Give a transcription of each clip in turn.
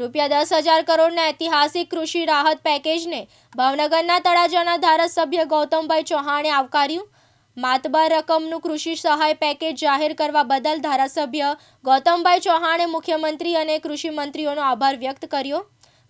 રૂપિયા દસ હજાર કરોડના ઐતિહાસિક કૃષિ રાહત પેકેજને ભાવનગરના તળાજાના ધારાસભ્ય ગૌતમભાઈ ચૌહાણે આવકાર્યું. માતબર રકમનું કૃષિ સહાય પેકેજ જાહેર કરવા બદલ ધારાસભ્ય ગૌતમભાઈ ચૌહાણે મુખ્યમંત્રી અને કૃષિ મંત્રીઓનો આભાર વ્યક્ત કર્યો.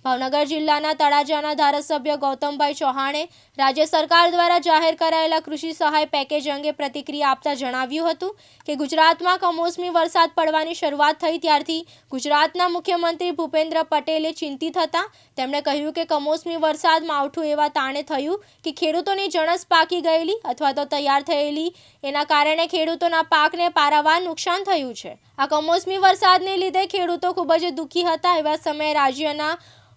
ભાવનગર જિલ્લાના તળાજાના ધારાસભ્ય ગૌતમભાઈ ચૌહાણે રાજ્ય સરકાર દ્વારા જાહેર કરાયેલા કૃષિ સહાય પેકેજ અંગે પ્રતિક્રિયા આપતા જણાવ્યું હતું કે ગુજરાતમાં કમોસમી વરસાદ પડવાની શરૂઆત થઈ ત્યારથી ગુજરાતના મુખ્યમંત્રી ભૂપેન્દ્ર પટેલે ચિંતિત હતા. તેમણે કહ્યું કે કમોસમી વરસાદ માવઠું એવા તાણે થયું કે ખેડૂતોની જણસ પાકી ગયેલી અથવા તો તૈયાર થયેલી. એના કારણે ખેડૂતોના પાકને પારાવાર નુકસાન થયું છે. આ કમોસમી વરસાદને લીધે ખેડૂતો ખૂબ જ દુઃખી હતા એવા સમયે રાજ્યના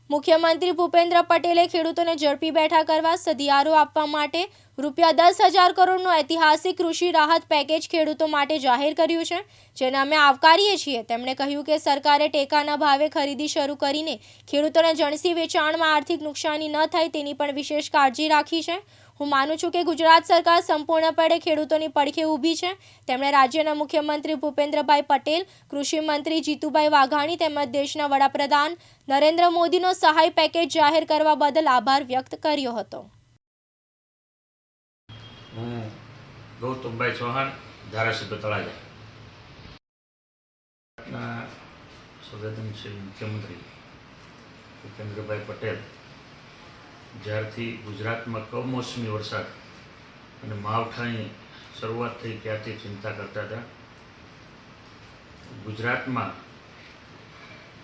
મુખ્યમંત્રી ભૂપેન્દ્ર પટેલે ખેડૂતોને ઝડપી બેઠા કરવા સધિયારો આપવા માટે રૂપિયા દસ હજાર કરોડનું ઐતિહાસિક કૃષિ રાહત પેકેજ ખેડૂતો માટે જાહેર કર્યું છે, જેને અમે આવકારીએ છીએ. તેમણે કહ્યું કે સરકારે ટેકાના ભાવે ખરીદી શરૂ કરીને ખેડૂતોને જણસી વેચાણમાં આર્થિક નુકસાની ન થાય તેની પણ વિશેષ કાળજી રાખી છે. હું માનું છું કે ગુજરાત સરકાર સંપૂર્ણપણે ખેડૂતોની પડખે ઊભી છે. તેમણે રાજ્યના મુખ્યમંત્રી ભૂપેન્દ્રભાઈ પટેલ, કૃષિ મંત્રી જીતુભાઈ વાઘાણી તેમજ દેશના વડાપ્રધાન નરેન્દ્ર મોદીનો સહાય પેકેજ જાહેર કરવા બદલ આભાર વ્યક્ત કર્યો હતો. સંવેદનશીલ મુખ્યમંત્રી ભૂપેન્દ્રભાઈ પટેલ જ્યારથી ગુજરાતમાં કમોસમી વરસાદ અને માવઠાની શરૂઆત થઈ ત્યારથી ચિંતા કરતા હતા. ગુજરાતમાં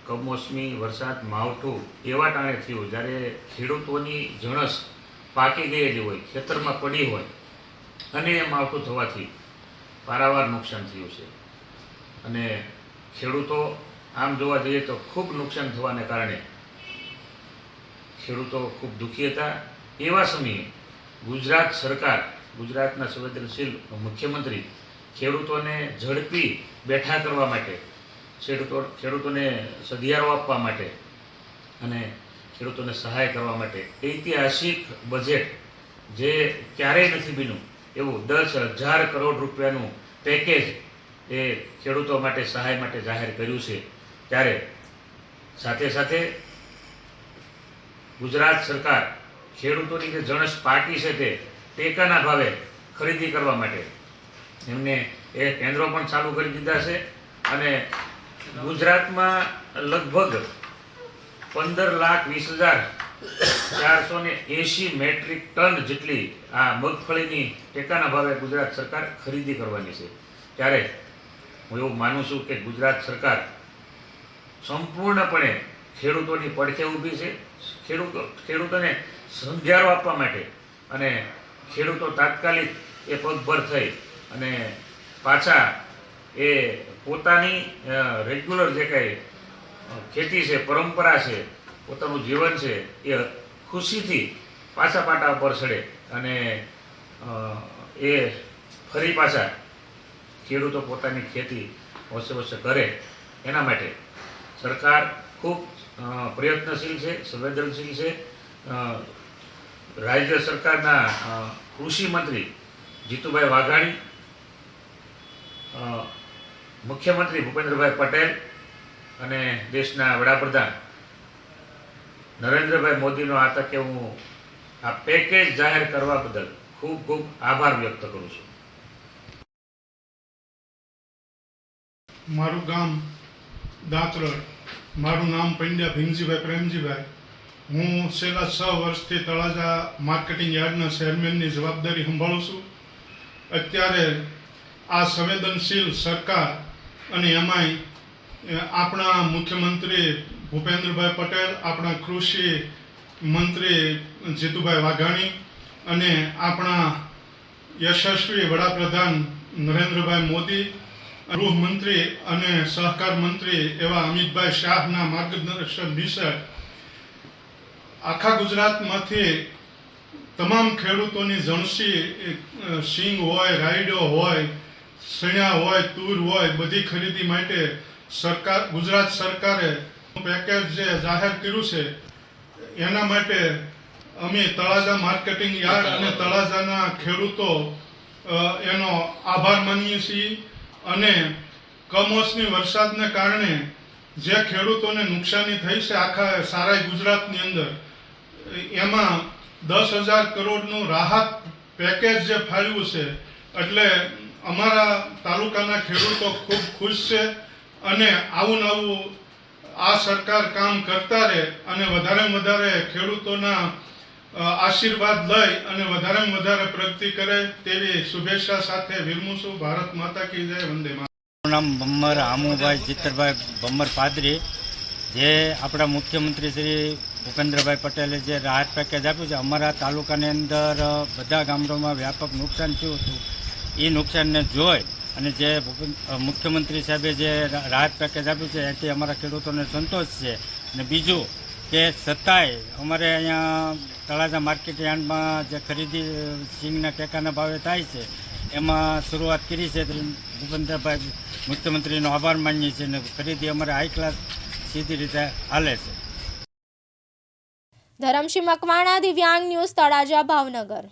કમોસમી વરસાદ, માવઠું એવા ટાણે થયું જ્યારે ખેડૂતોની જણસ પાકી ગયેલી હોય, ખેતરમાં પડી હોય અને એ માવઠું થવાથી પારાવાર નુકસાન થયું છે. અને ખેડૂતો આમ જોવા જઈએ તો ખૂબ નુકસાન થવાને કારણે ખેડૂતો ખૂબ દુઃખી હતા. એવા સમયે ગુજરાત સરકાર, ગુજરાતના સંવેદનશીલ મુખ્યમંત્રી ખેડૂતોને ઝડપી બેઠા કરવા માટે, ખેડૂતો, ખેડૂતોને સધિયારો આપવા માટે અને ખેડૂતોને સહાય કરવા માટે ઐતિહાસિક બજેટ જે ક્યારેય નથી બન્યું, એવું દસ હજાર કરોડ રૂપિયાનું પેકેજ એ ખેડૂતો માટે સહાય માટે જાહેર કર્યું છે. ત્યારે સાથે સાથે ગુજરાત સરકાર ખેડૂતોની જે જણસ પાકી છે તે ટેકાના ભાવે ખરીદી કરવા માટે એમને એ કેન્દ્રો પણ ચાલુ કરી દીધા છે અને ગુજરાતમાં લગભગ પંદર લાખ વીસ હજાર ચારસો ને એંશી મેટ્રિક ટન જેટલી આ મગફળીની ટેકાના ભાવે ગુજરાત સરકાર ખરીદી કરવાની છે. ત્યારે હું એવું માનું છું કે ગુજરાત સરકાર સંપૂર્ણપણે ખેડૂતોની પડખે ઊભી છે. ખેડૂતો ખેડૂતોને સંધ્યારો આપવા માટે. અને ખેડૂતો તાત્કાલિક એ પગભર થઈ અને પાછા એ પોતાની રેગ્યુલર જે કાંઈ ખેતી છે, પરંપરા છે, પોતાનું જીવન છે, એ ખુશીથી પાછા પાટા ઉપર ચડે અને એ ફરી પાછા ખેડૂતો પોતાની ખેતી વસે વસે કરે એના માટે સરકાર ખૂબ પ્રયત્નશીલ છે, સંવેદનશીલ છે. રાજ્ય સરકારના કૃષિ મંત્રી જીતુભાઈ વાઘાણી મુખ્યમંત્રી ભૂપેન્દ્રભાઈ પટેલ અને દેશના વડાપ્રધાન નરેન્દ્રભાઈ મોદીનો આ તકે હું આ પેકેજ જાહેર કરવા બદલ ખૂબ ખૂબ આભાર વ્યક્ત કરું છું. મારું ગામ દાંતરડ. મારું નામ પંડ્યા ભીમજીભાઈ પ્રેમજીભાઈ. હું છેલ્લા છ વર્ષથી તળાજા માર્કેટિંગ યાર્ડના ચેરમેનની જવાબદારી સંભાળું છું. અત્યારે આ સંવેદનશીલ સરકાર અને એમાંય આપણા મુખ્યમંત્રી ભૂપેન્દ્રભાઈ પટેલ, આપણા કૃષિ મંત્રી જીતુભાઈ વાઘાણી અને આપણા યશસ્વી વડાપ્રધાન નરેન્દ્રભાઈ મોદી ગૃહમંત્રી અને સહકાર મંત્રી એવા અમિતભાઈ શાહના માર્ગદર્શન નીચે આખા ગુજરાતમાંથી તમામ ખેડૂતોની જણસી સિંગ હોય, રાયડો હોય સણ્યા હોય, તુર હોય, બધી ખરીદી માટે સરકાર, ગુજરાત સરકારે પેકેજ જે જાહેર કર્યું છે, એના માટે અમે તળાજા માર્કેટિંગ યાર્ડ અને તળાજાના ખેડૂતો એનો આભાર માનીએ છીએ. અને કમોસમી વરસાદને કારણે જે ખેડૂતોને નુકસાની થઈ છે આખા સારા ગુજરાતની અંદર, એમાં દસ હજાર કરોડનું રાહત પેકેજ જે ફાળ્યું છે, એટલે અમારા તાલુકાના ખેડૂતો ખૂબ ખુશ છે અને આવું નવું આ સરકાર કામ કરતા રહે અને વધારેમાં વધારે ખેડૂતોના આશીર્વાદ લઈ અને વધારેમાં વધારે પ્રગતિ કરે તેવી શુભેચ્છા સાથે વિરમું ભારત માતા કી જય. વંદે મારું નામ બમ્મર આમુભાઈ ચિત્તરભાઈ બમ્મર પાદરી. જે આપણા મુખ્યમંત્રી શ્રી ભૂપેન્દ્રભાઈ પટેલે જે રાહત પેકેજ આપ્યું છે, અમારા તાલુકાની અંદર બધા ગામડામાં વ્યાપક નુકસાન થયું હતું. એ નુકસાનને જોઈ અને જે મુખ્યમંત્રી સાહેબે જે રાહત પેકેજ આપ્યું છે, એથી અમારા ખેડૂતોને સંતોષ છે. અને બીજું કે છતાંય અમારે અહીંયા તળાજા માર્કેટ યાર્ડમાં જે ખરીદી, સિંગના ટેકાના ભાવે થાય છે, એમાં શરૂઆત કરી છે. ભૂપેન્દ્રભાઈ મુખ્યમંત્રીનો આભાર માનીએ છીએ અને ખરીદી અમારે હાઈ ક્લાસ સીધી રીતે હાલે છે. ધરમસિંહ મકવાણા, દિવ્યાંગ ન્યૂઝ, તળાજા, ભાવનગર.